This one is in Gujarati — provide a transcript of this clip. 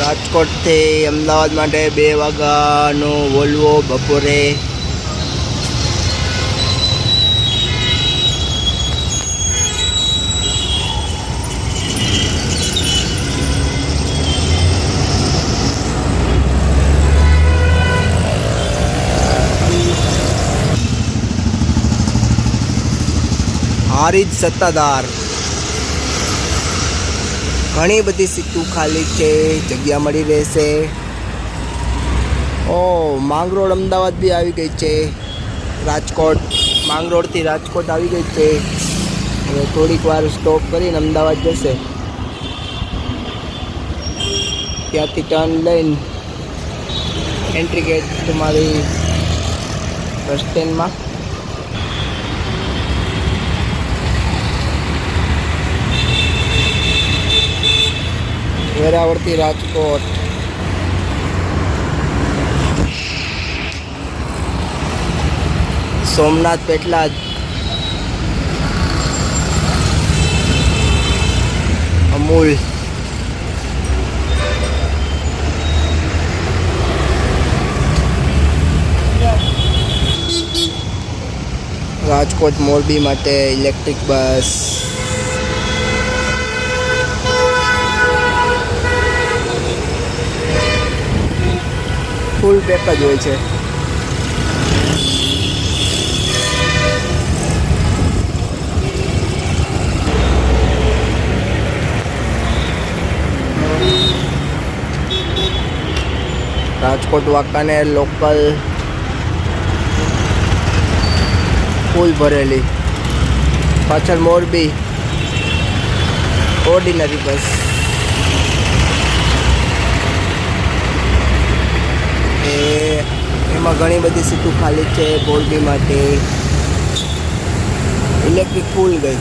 રાજકોટથી અમદાવાદ માટે બે વાગ્યાનો વોલ્વો બપોરે હારી જ સત્તાધાર ઘણી બધી સીટો ખાલી છે, જગ્યા મળી રહેશે. ઓ માંગરોળ અમદાવાદ બી આવી ગઈ છે. રાજકોટ માંગરોળથી રાજકોટ આવી ગઈ છે. હવે થોડીક વાર સ્ટોપ કરીને અમદાવાદ જશે. ત્યાંથી ટર્ન લઈને એન્ટ્રી ગેટ તમારી બસ સ્ટેન્ડમાં વેરાવળથી રાજકોટ સોમનાથ પેટલાદ અમૂલ રાજકોટ મોરબી માટે ઇલેક્ટ્રિક બસ ફૂલ પેક જ હોય છે. રાજકોટ વાંકાનેર લોકલ ફૂલ ભરેલી. પાછળ મોરબી. ઓર્ડિનરી બસ. એમાં ઘણી બધી સીટો ખાલી છે બોરબી માટે. ઇલેક્ટ્રિક ફૂલ ગઈ.